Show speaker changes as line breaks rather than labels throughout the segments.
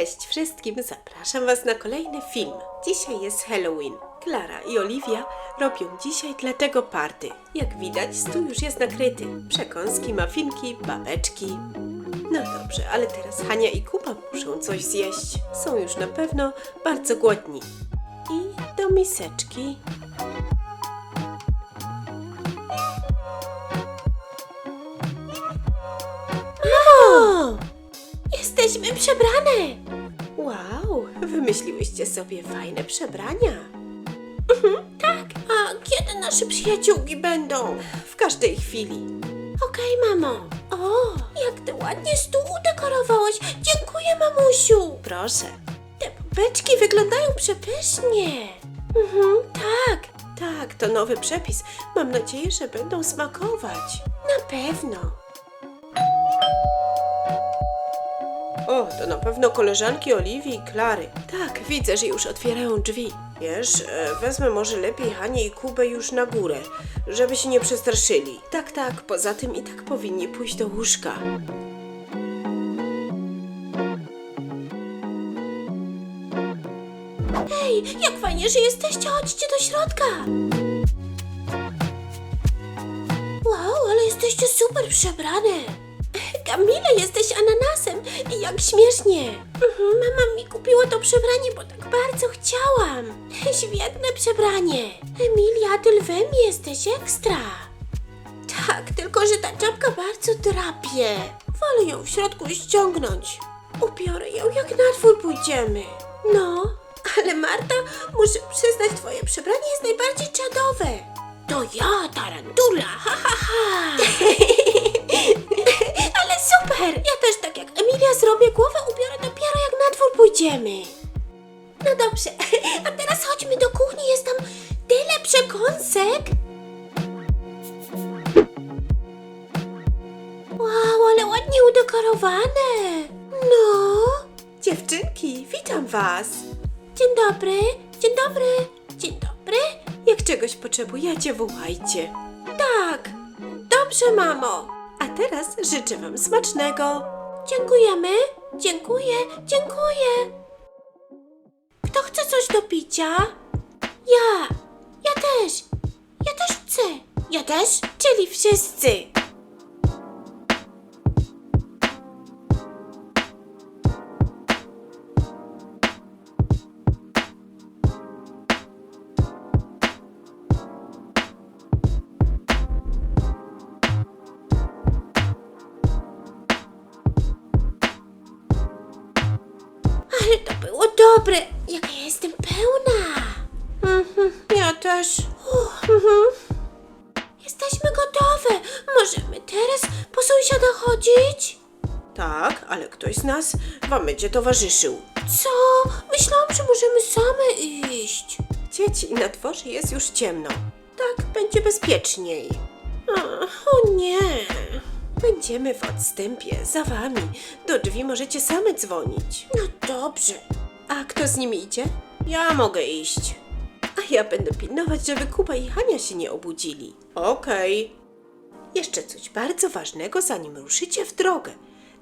Cześć wszystkim, zapraszam Was na kolejny film. Dzisiaj jest Halloween. Klara i Oliwia robią dzisiaj dla tego party. Jak widać, stół już jest nakryty. Przekąski, mafinki, babeczki. No dobrze, ale teraz Hania i Kuba muszą coś zjeść. Są już na pewno bardzo głodni. I do miseczki. Jesteśmy przebrane! Wymyśliłyście sobie fajne przebrania. Mhm, tak. A kiedy nasze przyjaciółki będą? W każdej chwili. Okej, mamo. O, jak ty ładnie stół udekorowałaś. Dziękuję, mamusiu. Proszę. Te beczki wyglądają przepysznie. Mhm, tak. Tak, to nowy przepis. Mam nadzieję, że będą smakować. Na pewno. O, to na pewno koleżanki Oliwii i Klary. Tak, widzę, że już otwierają drzwi. Wiesz, e, wezmę może lepiej Hanię i Kubę już na górę, żeby się nie przestraszyli. Tak, tak, poza tym i tak powinni pójść do łóżka. Hej, jak fajnie, że jesteście, chodźcie do środka. Wow, ale jesteście super przebrane. Kamile, jesteś ananasem i jak śmiesznie. Mhm, Mama mi kupiła to przebranie, bo tak bardzo chciałam. Świetne przebranie. Emilia, ty lwem jesteś ekstra. Tak, tylko że ta czapka bardzo drapie. Wolę ją w środku ściągnąć. Ubiorę ją, jak na dwór pójdziemy. No, ale Marta, muszę przyznać, twoje przebranie jest najbardziej czadowe. To ja, tarantula, ha ha ha. Super! Ja też tak jak Emilia zrobię głowę, ubiorę dopiero jak na dwór pójdziemy. No dobrze, a teraz chodźmy do kuchni, jest tam tyle przekąsek. Wow, ale ładnie udekorowane. No. Dziewczynki, witam was. Dzień dobry, dzień dobry, dzień dobry. Jak czegoś potrzebujecie, wołajcie. Tak, dobrze, mamo. A teraz życzę wam smacznego. Dziękujemy, dziękuję, dziękuję. Kto chce coś do picia? Ja, ja też, ja też chcę. Ja też, czyli wszyscy. Dobre. Jaka ja jestem pełna. Mhm, ja też. Uff, mhm. Jesteśmy gotowe. Możemy teraz po sąsiada chodzić? Tak, ale ktoś z nas wam będzie towarzyszył. Co? Myślałam, że możemy same iść. Dzieci, na dworze jest już ciemno. Tak, będzie bezpieczniej. Ach, O nie. Będziemy w odstępie, za wami. Do drzwi możecie same dzwonić. No dobrze. A kto z nimi idzie? Ja mogę iść. A ja będę pilnować, żeby Kuba i Hania się nie obudzili. Okej. Jeszcze coś bardzo ważnego, zanim ruszycie w drogę.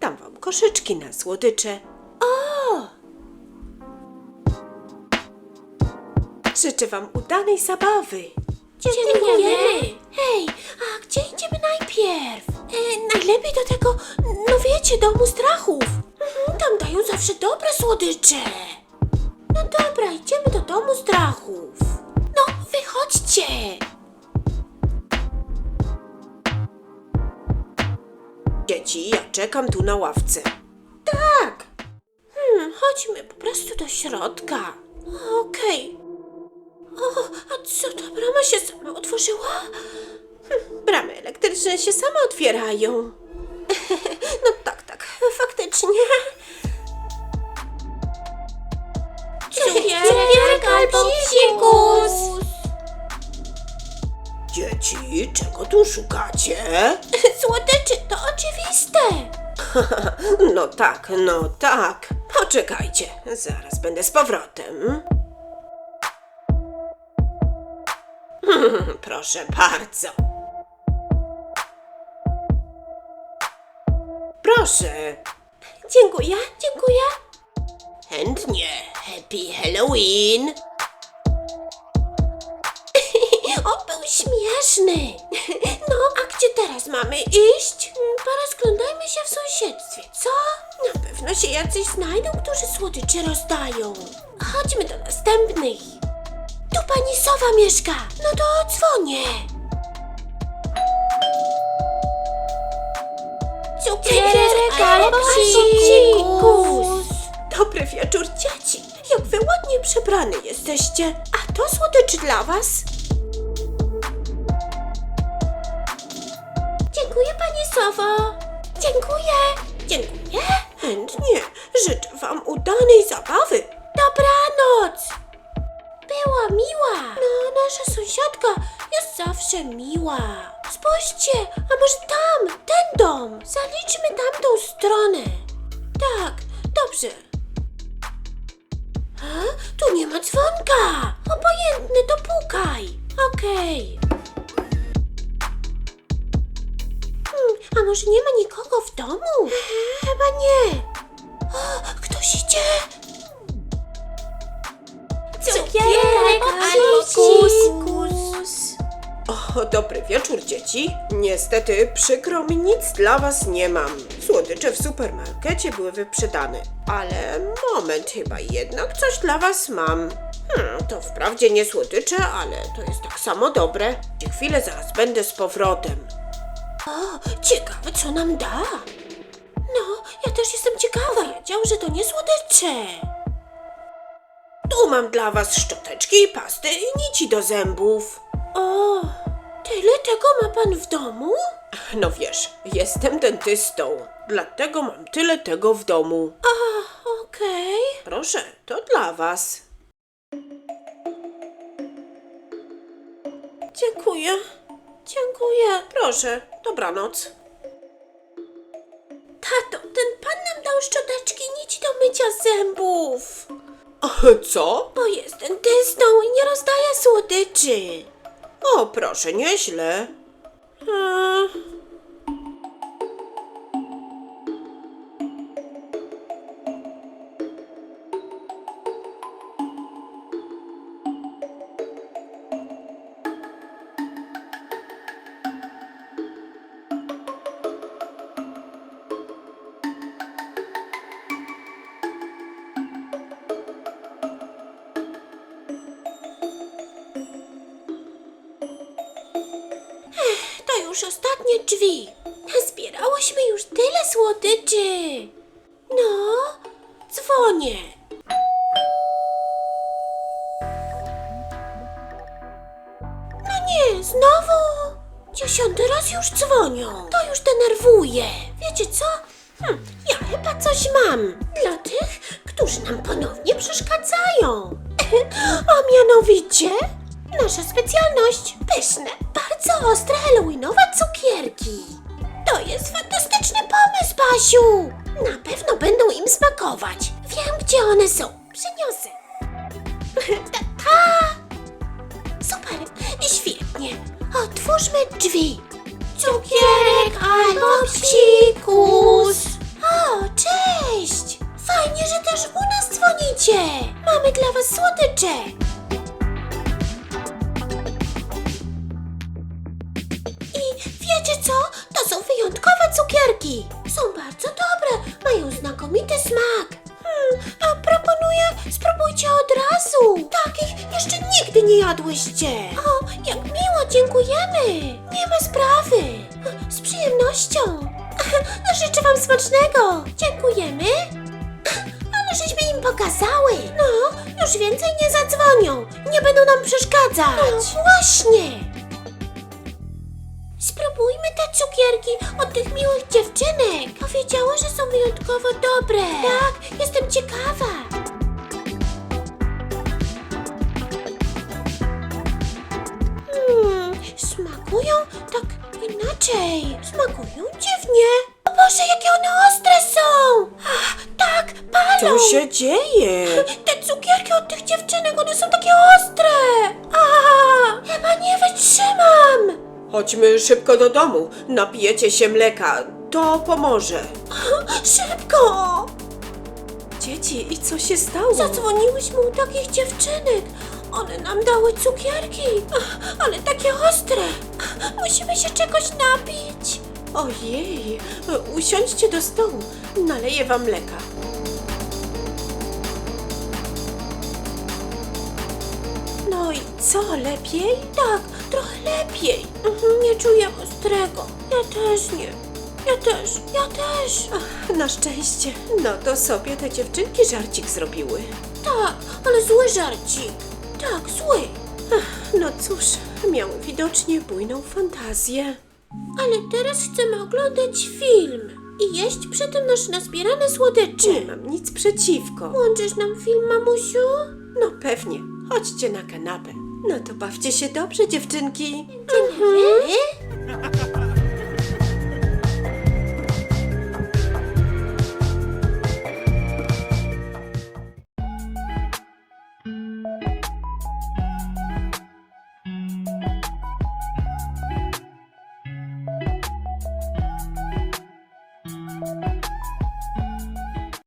Dam wam koszyczki na słodycze. O! Życzę wam udanej zabawy. Dziękujemy. Hej, a gdzie idziemy najpierw? E, najlepiej do tego, no wiecie, domu strachów. Tam dają zawsze dobre słodycze. No dobra, idziemy do domu strachów. No, wychodźcie. Dzieci, ja czekam tu na ławce. Tak. Hmm, chodźmy po prostu do środka. Okej. O, a co, ta brama się sama otworzyła? Hm, Bramy elektryczne się same otwierają. No tak, faktycznie. Cukierek albo psikus. Dzieci, czego tu szukacie? Słodyczy, to oczywiste. No tak, no tak. Poczekajcie, zaraz będę z powrotem. Proszę bardzo. Proszę. Dziękuję, dziękuję.
Chętnie. Happy Halloween. On był śmieszny. No, a gdzie teraz mamy iść? Porozglądajmy się w sąsiedztwie, co? Na pewno się jacyś znajdą, którzy słodycze rozdają. Chodźmy do następnych. Tu pani Sowa mieszka. No to dzwonię. Cukierek albo psikus. Dobry wieczór, dzieci. Jak wy ładnie przebrane jesteście. A to słodycz dla was. Dziękuję, pani Sowo. Dziękuję. Dziękuję. Chętnie. Życzę wam udanej zabawy. Dobranoc. Była miła. No, nasza sąsiadka jest zawsze miła. Spójrzcie, a może tam, dom. Zaliczmy tamtą stronę. Tak, dobrze. A? Tu nie ma dzwonka. Obojętny, to pukaj. Okej. Hmm, a może nie ma nikogo w domu? Chyba nie. O, ktoś idzie.
Dobry wieczór, dzieci. Niestety, przykro mi, nic dla was nie mam. Słodycze w supermarkecie były wyprzedane. Ale moment, chyba jednak coś dla was mam. Hmm, to wprawdzie nie słodycze, ale to jest tak samo dobre. Za chwilę zaraz będę z powrotem.
O, ciekawe co nam da. No, ja też jestem ciekawa. Wiedział, że to nie słodycze.
Tu mam dla was szczoteczki, pasty i nici do zębów.
O, tyle tego ma pan w domu?
No wiesz, jestem dentystą, dlatego mam tyle tego w domu.
A, okej.
Proszę, to dla was.
Dziękuję. Dziękuję.
Proszę, dobranoc.
Tato, ten pan nam dał szczoteczki i nici do mycia zębów.
Co?
Bo jest dentystą i nie rozdaje słodyczy.
O, proszę, nieźle.
Już ostatnie drzwi. Zbierałyśmy już tyle słodyczy. No, dzwonię. No nie, znowu. Dziesiąty raz już dzwonią. To już denerwuje. Wiecie co? Hm, ja chyba coś mam. Dla tych, którzy nam ponownie przeszkadzają. A mianowicie nasza specjalność. Pyszne, bardzo ostre halloweenowe cukierki. To jest fantastyczny pomysł, Basiu. Na pewno będą im smakować. Wiem, gdzie one są. Przyniosę. Ta. Super, świetnie. Otwórzmy drzwi. Cukierek albo psikus. O, cześć. Fajnie, że też u nas dzwonicie. Mamy dla was słodycze. Cukierki. Są bardzo dobre, mają znakomity smak. Hmm, a proponuję, spróbujcie od razu. Takich jeszcze nigdy nie jadłyście. O, jak miło, dziękujemy. Nie ma sprawy. Z przyjemnością. Życzę wam smacznego. Dziękujemy. Ale żeśmy im pokazały. No, już więcej nie zadzwonią. Nie będą nam przeszkadzać. No właśnie. Spróbujmy te cukierki od tych miłych dziewczynek. Powiedziały, że są wyjątkowo dobre. Tak, jestem ciekawa. Hmm, smakują tak inaczej. Smakują dziwnie. O Boże, jakie one ostre są! Ach, tak, palą!
Co się dzieje?
Te cukierki od tych dziewczynek, one są takie ostre!
Chodźmy szybko do domu. Napijecie się mleka. To pomoże.
Szybko!
dzieci i co się stało?
Zadzwoniłyśmy u takich dziewczynek. One nam dały cukierki, ale takie ostre. Musimy się czegoś napić.
Ojej, usiądźcie do stołu, naleję wam mleka. No i co, lepiej?
Tak, trochę lepiej. Mhm, Nie czuję ostrego. Ja też nie. Ja też, ja też.
Ach, na szczęście. No to sobie te dziewczynki żarcik zrobiły.
Tak, ale zły żarcik. Tak, zły.
No cóż, miały widocznie bujną fantazję.
Ale teraz chcemy oglądać film i jeść przy tym nasze nazbierane słodycze.
Nie mam nic przeciwko.
Włączysz nam film, mamusiu?
No pewnie, chodźcie na kanapę. No to bawcie się dobrze, dziewczynki.
Dzień dobry.